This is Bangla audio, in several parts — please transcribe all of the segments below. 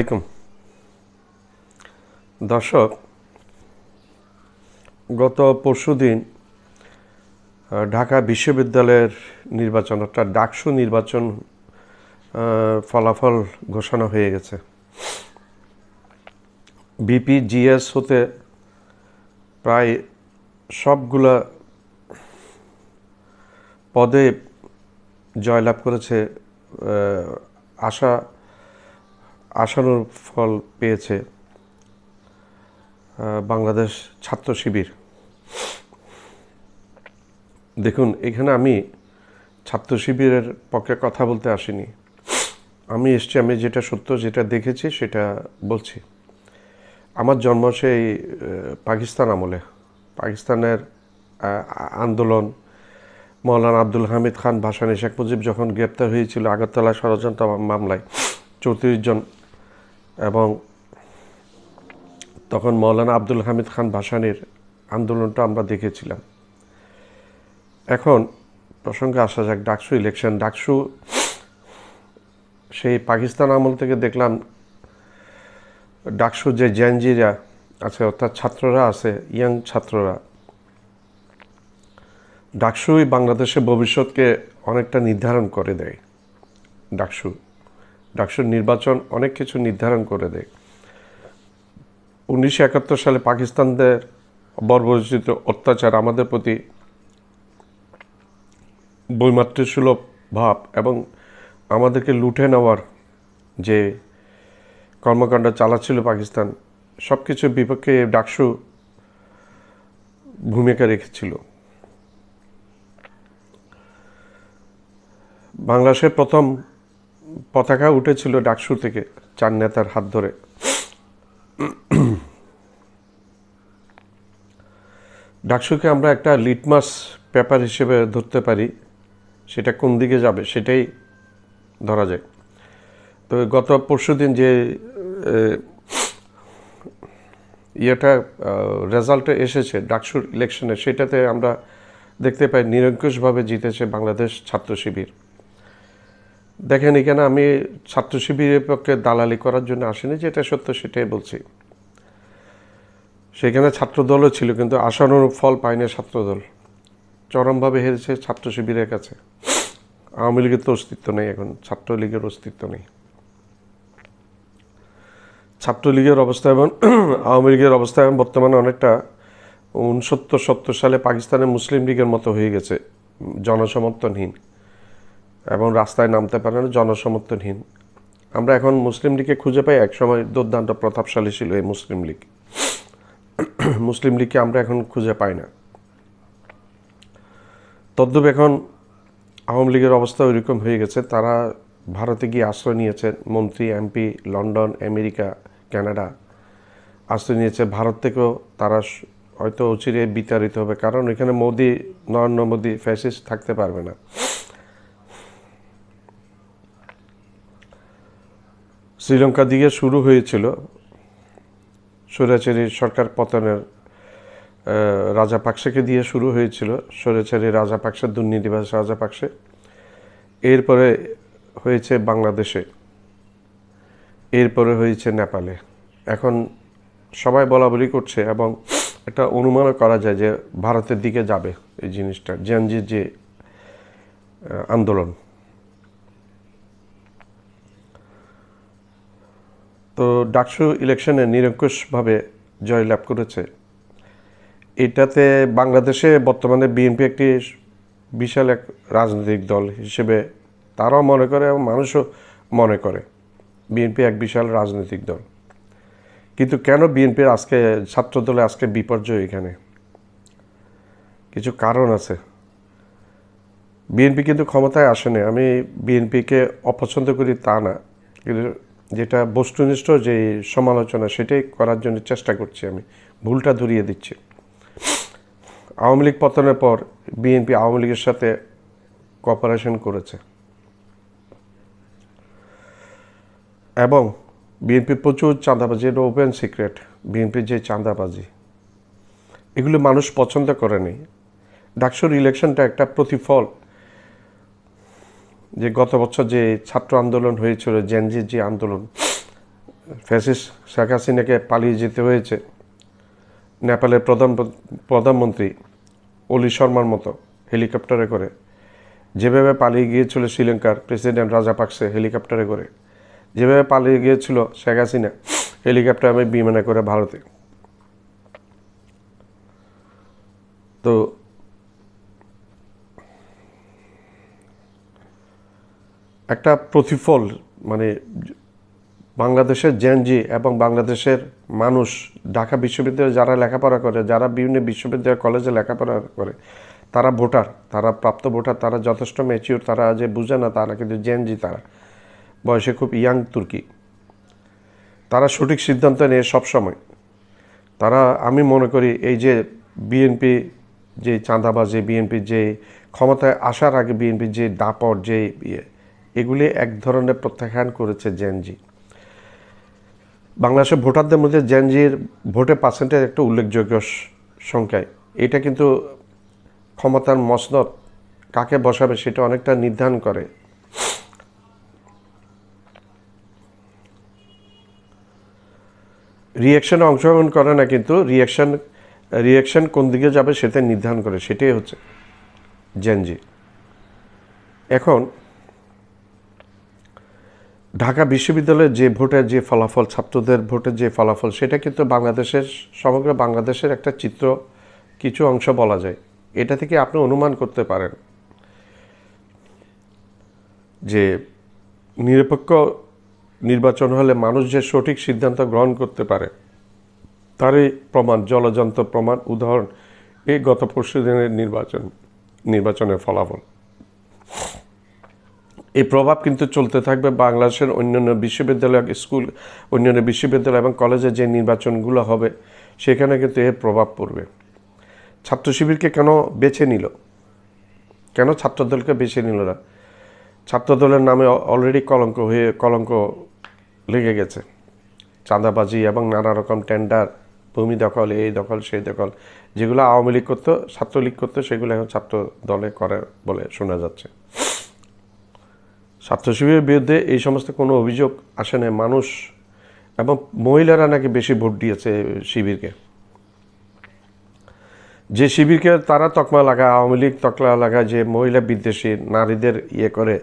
আলাইকুম। দর্শক, গত পরশু দিন ঢাকা বিশ্ববিদ্যালয়ের নির্বাচন, অর্থাৎ ডাকসু নির্বাচন ফলাফল ঘোষণা হয়ে গেছে। বিপি, জিএস হতে প্রায় সবগুলা পদে জয়লাভ করেছে আশা আশানুর ফল পেয়েছে বাংলাদেশ ছাত্র শিবির। দেখুন, এখানে আমি ছাত্র শিবিরের পক্ষে কথা বলতে আসিনি। আমি এসছি, আমি যেটা সত্য, যেটা দেখেছি, সেটা বলছি। আমার জন্ম সেই পাকিস্তান আমলে। পাকিস্তানের আন্দোলন, মৌলানা আব্দুল হামিদ খান, ভাসানী শেখ মুজিব যখন গ্রেপ্তার হয়েছিল আগরতলা ষড়যন্ত্র মামলায়, চৌত্রিশ জন এবং তখন মৌলানা আব্দুল হামিদ খান ভাসানির আন্দোলনটা আমরা দেখেছিলাম। এখন প্রসঙ্গে আসা যাক, ডাকসু ইলেকশন ডাকসু সেই পাকিস্তান আমল থেকে দেখলাম ডাকসু যে জেনজিরা আছে, অর্থাৎ ছাত্ররা আছে, ইয়াং ছাত্ররা, ডাকসুই বাংলাদেশের ভবিষ্যৎকে অনেকটা নির্ধারণ করে দেয়, ডাকসু। ডাকসুর নির্বাচন অনেক কিছু নির্ধারণ করে দেয়। উনিশশো একাত্তর সালে পাকিস্তানদের বর্বরচিত অত্যাচার, আমাদের প্রতি বৈমাতৃসুলভ ভাব এবং আমাদেরকে লুটে নেওয়ার যে কর্মকাণ্ড চালাচ্ছিল পাকিস্তান সব কিছুর বিপক্ষে ডাকসু ভূমিকা রেখেছিল। বাংলাদেশের প্রথম পতাকা উঠেছিল ডাকসু থেকে চার নেতার হাত ধরে। ডাকসুকে আমরা একটা লিটমাস পেপার হিসেবে ধরতে পারি, সেটা কোন দিকে যাবে সেটাই ধরা যায় তো গত পরশু দিন যে ইয়েটা রেজাল্টে এসেছে ডাকসুর ইলেকশনে সেটাতে আমরা দেখতে পাই নিরঙ্কুশভাবে জিতেছে বাংলাদেশ ছাত্র শিবির। দেখেন এখানে আমি ছাত্র শিবিরের পক্ষে দালালি করার জন্য আসিনি, যেটা সত্য সেটাই বলছি। সেখানে ছাত্রদলও ছিল, কিন্তু আশানুরূপ ফল পায়নি ছাত্রদল। চরমভাবে হেরেছে ছাত্র শিবিরের কাছে। আওয়ামী লীগের তো অস্তিত্ব নেই এখন, ছাত্রলীগের অস্তিত্ব নেই। ছাত্রলীগের অবস্থা এবং আওয়ামী লীগের অবস্থা এখন বর্তমানে অনেকটা উনসত্তর সত্তর সালে পাকিস্তানের মুসলিম লীগের মতো হয়ে গেছে, জনসমর্থনহীন। এবং রাস্তায় নামতে পারে না, জনসমর্থনহীন। আমরা এখন মুসলিম লীগকে খুঁজে পাই, একসময় দুর্দান্ত প্রতাপশালী ছিল এই মুসলিম লীগ। মুসলিম লীগকে আমরা এখন খুঁজে পাই না। তদ্রূপ এখন আওয়ামী লীগের অবস্থা ওইরকম হয়ে গেছে, তারা ভারতে গিয়ে আশ্রয় নিয়েছে, মন্ত্রী, এমপি, লন্ডন, আমেরিকা, কানাডা আশ্রয় নিয়েছে। ভারত থেকেও তারা হয়তো অচিরে বিতাড়িত হবে, কারণ এখানে মোদি, নরেন্দ্র মোদী ফ্যাসিস্ট থাকতে পারবে না। শ্রীলঙ্কা দিকে শুরু হয়েছিল স্বৈরাচারী সরকার পতনের রাজা রাজাপাকসেকে দিয়ে শুরু হয়েছিল স্বৈরাচারী রাজাপাকসে রাজা রাজাপাকসে এরপরে হয়েছে বাংলাদেশে, এরপরে হয়েছে নেপালে। এখন সবাই বলা বলি করছে এবং একটা অনুমানও করা যায় যে ভারতের দিকে যাবে এই জিনিসটা জেনজির যে আন্দোলন। তো ডাকসু ইলেকশনে নিরঙ্কুশভাবে জয়লাভ করেছে। এটাতে বাংলাদেশে বর্তমানে বিএনপি একটি বিশাল এক রাজনৈতিক দল হিসেবে তারাও মনে করে এবং মানুষও মনে করে। বিএনপি এক বিশাল রাজনৈতিক দল। কিন্তু কেন বিএনপির আজকে ছাত্র দলে আজকে বিপর্যয় এখানে? কিছু কারণ আছে। বিএনপি কিন্তু ক্ষমতায় আসেনি। আমি বিএনপিকে অপছন্দ করি তা না। কিন্তু যেটা বস্তুনিষ্ঠ যে সমালোচনা, সেটাই করার জন্য চেষ্টা করছি আমি। ভুলটা ধরিয়ে দিচ্ছি। আওয়ামী লীগ পতনের পর বিএনপি আওয়ামী লীগের সাথে কপারেশন করেছে। এবং বিএনপি প্রচুর চাঁদাবাজি, এটা ওপেন সিক্রেট বিএনপির যে চাঁদাবাজি, এগুলো মানুষ পছন্দ করেনি। ডাকসুর ইলেকশনটা একটা প্রতিফল। যে গত বছর যে ছাত্র আন্দোলন হয়েছিল জেনজির যে আন্দোলন ফ্যাসিস শেখ হাসিনাকে পালিয়ে যেতে হয়েছে। নেপালের প্রধান প্রধানমন্ত্রী অলি শর্মার মতো হেলিকপ্টারে করে। যেভাবে পালিয়ে গিয়েছিল শ্রীলঙ্কার প্রেসিডেন্ট রাজাপাকসে হেলিকপ্টারে করে। যেভাবে পালিয়ে গিয়েছিল শেখ হাসিনা, হেলিকপ্টার আমি বিমানে করে ভারতে। তো একটা প্রতিফল মানে বাংলাদেশের জেনজি এবং বাংলাদেশের মানুষ, ঢাকা বিশ্ববিদ্যালয়ে যারা লেখাপড়া করে, যারা বিভিন্ন বিশ্ববিদ্যালয়, কলেজে লেখাপড়া করে, তারা ভোটার, তারা প্রাপ্ত ভোটার, তারা যথেষ্ট ম্যাচিওর তারা যে বুঝে না তারা কিন্তু জেনজি তারা। বয়সে খুব ইয়াং তুর্কি। তারা সঠিক সিদ্ধান্ত নেয় সবসময়। তারা, আমি মনে করি, এই যে বিএনপি যে চাঁদাবাজি বিএনপি যে ক্ষমতায় আসার আগে বিএনপি যে দাপট, যে ইয়ে এগুলি এক ধরনের প্রত্যাখ্যান করেছে জেনজি বাংলাদেশের ভোটারদের মধ্যে জেনজির ভোটে পার্সেন্টেজ একটা উল্লেখযোগ্য সংখ্যায়। এটা কিন্তু ক্ষমতার মসনদ, কাকে বসাবে সেটা অনেকটা নির্ধারণ করে। রিয়াকশনে অংশগ্রহণ করে না কিন্তু রিয়াকশন রিয়াকশন কোন দিকে যাবে সেটা নির্ধারণ করে, সেটাই হচ্ছে জেনজি এখন ঢাকা বিশ্ববিদ্যালয়ের যে ভোটের যে ফলাফল, ছাত্রদের ভোটের যে ফলাফল, সেটা কিন্তু বাংলাদেশের, সমগ্র বাংলাদেশের একটা চিত্র, কিছু অংশ বলা যায়। এটা থেকে আপনি অনুমান করতে পারেন যে নিরপেক্ষ নির্বাচন হলে মানুষ যে সঠিক সিদ্ধান্ত গ্রহণ করতে পারে, তারই প্রমাণ জলযন্ত্র প্রমাণ, উদাহরণ, এই গত পরশু দিনের নির্বাচন, নির্বাচনের ফলাফল। এই প্রভাব কিন্তু চলতে থাকবে বাংলাদেশের অন্যান্য বিশ্ববিদ্যালয়, স্কুল, অন্যান্য বিশ্ববিদ্যালয় এবং কলেজে যে নির্বাচনগুলো হবে, সেখানে কিন্তু এর প্রভাব পড়বে। ছাত্র শিবিরকে কেন বেছে নিল? কেন ছাত্রদলকে বেছে নিল না? ছাত্রদলের নামে অলরেডি কলঙ্ক হয়ে, কলঙ্ক লেগে গেছে। চাঁদাবাজি এবং নানা রকম টেন্ডার ভূমি দখল, এই দখল, সেই দখল, যেগুলো আওয়ামী লীগ করতো, ছাত্রলীগ করতো, সেগুলো এখন ছাত্র দলে করে বলে শোনা যাচ্ছে। ছাত্র শিবিরের বিরুদ্ধে এই সমস্ত কোনো অভিযোগ আসে না মানুষ এবং মহিলারা নাকি বেশি ভোট দিয়েছে শিবিরকে। যে শিবিরকে তারা তকমা লাগায়, আওয়ামী লীগ তকমা লাগায়, যে মহিলা বিদ্বেষী নারীদের ইয়ে করে,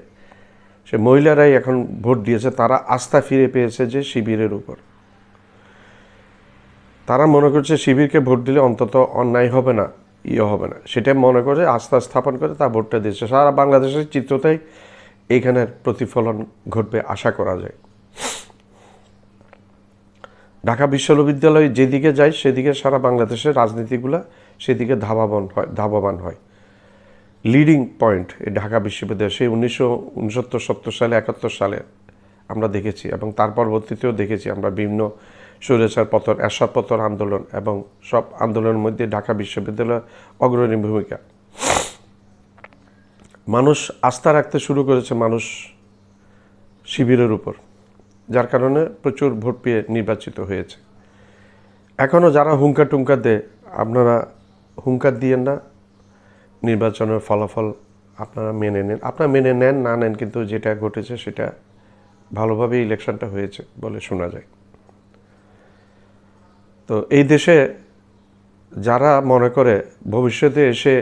সে মহিলারাই এখন ভোট দিয়েছে, তারা আস্থা ফিরে পেয়েছে যে শিবিরের উপর। তারা মনে করছে শিবিরকে ভোট দিলে অন্তত অন্যায় হবে না ইয়ে হবে না। সেটা মনে করে আস্থা স্থাপন করে তা ভোটটা দিয়েছে। সারা বাংলাদেশের চিত্রতেই এইখানের প্রতিফলন ঘটবে আশা করা যায়। ঢাকা বিশ্ববিদ্যালয় যেদিকে যায়, সেদিকে সারা বাংলাদেশের রাজনীতিগুলা সেদিকে ধাবাবান হয় ধাবমান হয়। লিডিং পয়েন্ট এই ঢাকা বিশ্ববিদ্যালয়, সেই উনিশশো উনসত্তর সত্তর সালে, একাত্তর সালে আমরা দেখেছি এবং তার পরবর্তীতেও দেখেছি আমরা বিভিন্ন স্বৈরাচার পতন, এরশাদ পতন আন্দোলন এবং সব আন্দোলনের মধ্যে ঢাকা বিশ্ববিদ্যালয় অগ্রণী ভূমিকা। মানুষ আস্থা রাখতে শুরু করেছে মানুষ শিবিরের উপর, যার কারণে প্রচুর ভোট পেয়ে নির্বাচিত হয়েছে। এখনও যারা হুঙ্কার টুঙ্কার দেয়, আপনারা হুঙ্কার দিয়েন না। নির্বাচনের ফলাফল আপনারা মেনে নেন। আপনারা মেনে নেন, না নেন, কিন্তু যেটা ঘটেছে সেটা ভালোভাবে ইলেকশনটা হয়েছে বলে শোনা যায়। তো এই দেশে যারা মনে করে, ভবিষ্যতে এসে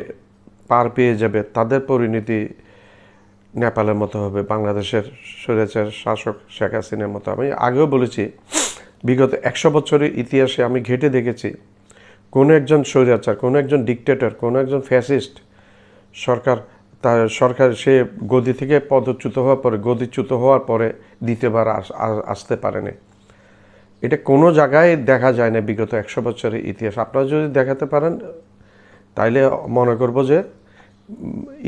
পার পেয়ে যাবে, তাদের পরিণতি নেপালের মতো হবে, বাংলাদেশের স্বৈরাচার শাসক শেখ হাসিনার মতো। আমি আগেও বলেছি, বিগত একশো বছরের ইতিহাসে আমি ঘেটে দেখেছি, কোনো একজন স্বৈরাচার, কোনো একজন ডিকটেটর কোনো একজন ফ্যাসিস্ট সরকার, তার সরকার সে গদি থেকে পদচ্যুত হওয়ার পরে, গদিচ্যুত হওয়ার পরে দ্বিতীয়বার আস- আসতে পারেনি। এটা কোনো জায়গায় দেখা যায় না বিগত একশো বছরের ইতিহাস। আপনারা যদি দেখাতে পারেন তাইলে মনে করব যে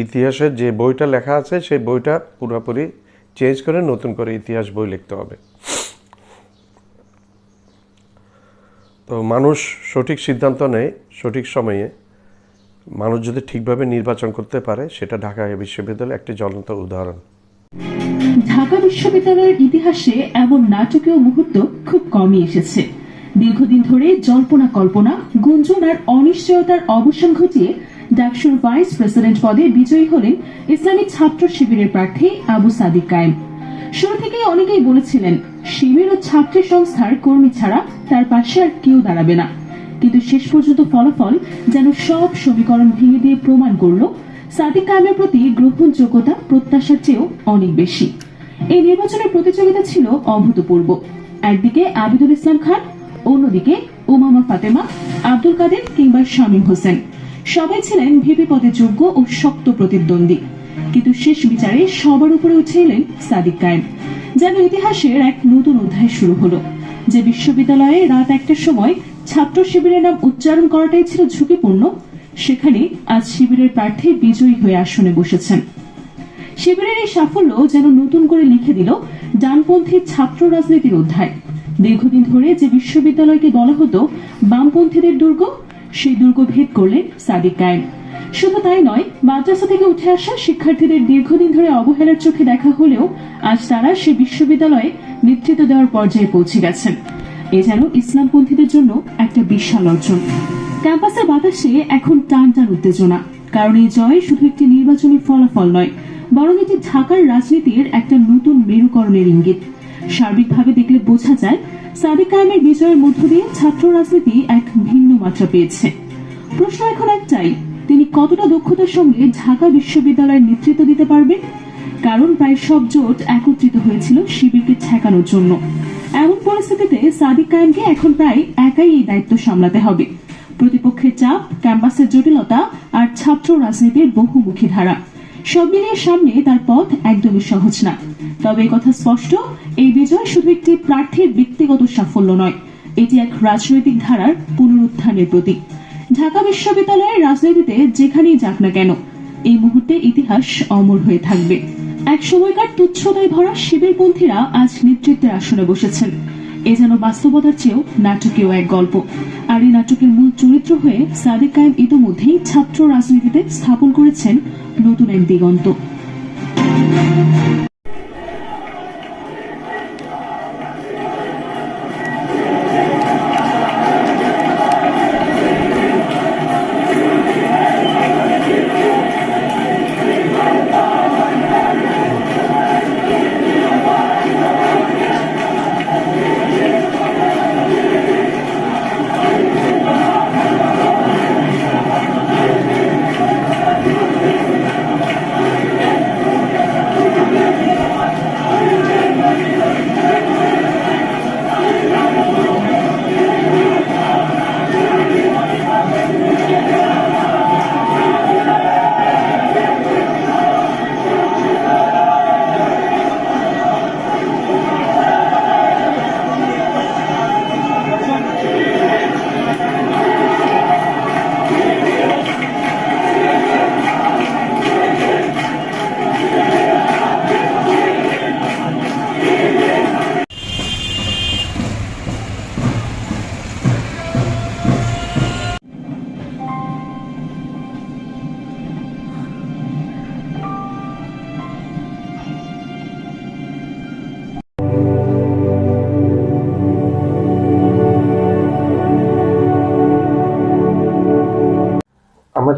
ইতিহাসের যে বইটা লেখা আছে, সেই বইটা পুরোপুরি চেঞ্জ করে নতুন করে ইতিহাস বই লিখতে হবে। তো মানুষ সঠিক সিদ্ধান্ত নেয় সঠিক সময়ে। মানুষ যদি ঠিকভাবে নির্বাচন করতে পারে, সেটা ঢাকা বিশ্ববিদ্যালয় একটি জ্বলন্ত উদাহরণ। ঢাকা বিশ্ববিদ্যালয়ের ইতিহাসে এমন নাটকীয় মুহূর্ত খুব কমই এসেছে। দীর্ঘদিন ধরে জল্পনা কল্পনা, গুঞ্জন আর অনিশ্চয়তার অবসান ঘটিয়ে ডাকসুর ভাইস প্রেসিডেন্ট পদে বিজয়ী হলেন ইসলামী ছাত্র শিবিরের প্রার্থী আবু সাদিক কায়েম। শুরু থেকেই অনেকেই বলেছিলেন, শিবির ও ছাত্রী সংস্থার কর্মী ছাড়া তার পাশে আর কেউ দাঁড়াবে না। কিন্তু শেষ পর্যন্ত ফলাফল যেন সব সমীকরণ ভেঙে দিয়ে প্রমাণ করল, সাদিক কায়েমের প্রতি গ্রহণযোগ্যতা প্রত্যাশার চেয়েও অনেক বেশি। এই নির্বাচনের প্রতিযোগিতা ছিল অভূতপূর্ব। একদিকে আবিদুল ইসলাম খান অন্যদিকে, উমামা ফাতেমা, আব্দুল কাদের কিংবা শামীম হোসেন। সবাই ছিলেন ভিপি পদে যোগ্য ও শক্ত প্রতিদ্বন্দ্বী। কিন্তু শেষ বিচারে সবার উপরে উঠে এলেন সাদিক কায়েম, যেন ইতিহাসের এক নতুন অধ্যায় শুরু হলো, যে বিশ্ববিদ্যালয়ে রাত একটার সময় ছাত্র শিবিরের নাম উচ্চারণ করাটাই ছিল ঝুঁকিপূর্ণ। সেখানে আজ শিবিরের প্রার্থী বিজয়ী হয়ে আসনে বসেছেন। শিবিরের এই সাফল্য যেন নতুন করে লিখে দিল ডানপন্থী ছাত্র রাজনীতির অধ্যায়। দীর্ঘদিন ধরে যে বিশ্ববিদ্যালয়কে বলা হতো, বামপন্থীদের দুর্গ, সেই দুর্গ ভেদ করলেন সাদিক কায়েম। শুধু তাই নয়, মাদ্রাসা থেকে উঠে আসা শিক্ষার্থীদের দীর্ঘদিন ধরে অবহেলার চোখে দেখা হলেও আজ তারা সে বিশ্ববিদ্যালয়ে নেতৃত্ব দেওয়ার পর্যায়ে পৌঁছে গেছেন। এ যেন ইসলামপন্থীদের জন্য একটা বিশাল অর্জন। ক্যাম্পাসের বাতাসে এখন টান টান উত্তেজনা, কারণ এই জয় শুধু একটি নির্বাচনী ফলাফল নয়, বরং এটি ঢাকার রাজনীতির একটা নতুন মেরুকরণের ইঙ্গিত। সার্বিকভাবে দেখলে বোঝা যায়, সাদিক কায়েমের বিজয়ের মধ্য দিয়ে ছাত্র রাজনীতি এক ভিন্ন মাত্রা পেয়েছে। প্রশ্ন এখন একটাই, তিনি কতটা দক্ষতার সঙ্গে ঢাকা বিশ্ববিদ্যালয়ের নেতৃত্ব দিতে পারবেন কারণ প্রায় সব জোট একত্রিত হয়েছিল শিবিরকে ঠেকানোর জন্য। এমন পরিস্থিতিতে সাদিক কায়েমকে এখন প্রায় একাই এই দায়িত্ব সামলাতে হবে। প্রতিপক্ষের চাপ, ক্যাম্পাসের জটিলতা আর ছাত্র রাজনীতির বহুমুখী ধারা। সব মিলিয়ে সামনে তার পথ একদমই সহজ না। তবে কথা স্পষ্ট, এই বিজয় শুধু একটি প্রার্থীর ব্যক্তিগত সাফল্য নয়, এটি এক রাজনৈতিক ধারার পুনরুত্থানের প্রতীক। ঢাকা বিশ্ববিদ্যালয়ের রাজনীতিতে যেখানেই যাক না কেন, এই মুহূর্তে ইতিহাস অমর হয়ে থাকবে। এক সময়কার তুচ্ছতায় ভরা শিবিরপন্থীরা আজ নেতৃত্বের আসনে বসেছেন। এ যেন বাস্তবতার চেয়েও নাটকীয় এক গল্প। আর এই নাটকের মূল চরিত্র হয়ে সাদেক কায়েম ইতোমধ্যেই ছাত্র রাজনীতিতে স্থাপন করেছেন নতুন এক দিগন্ত।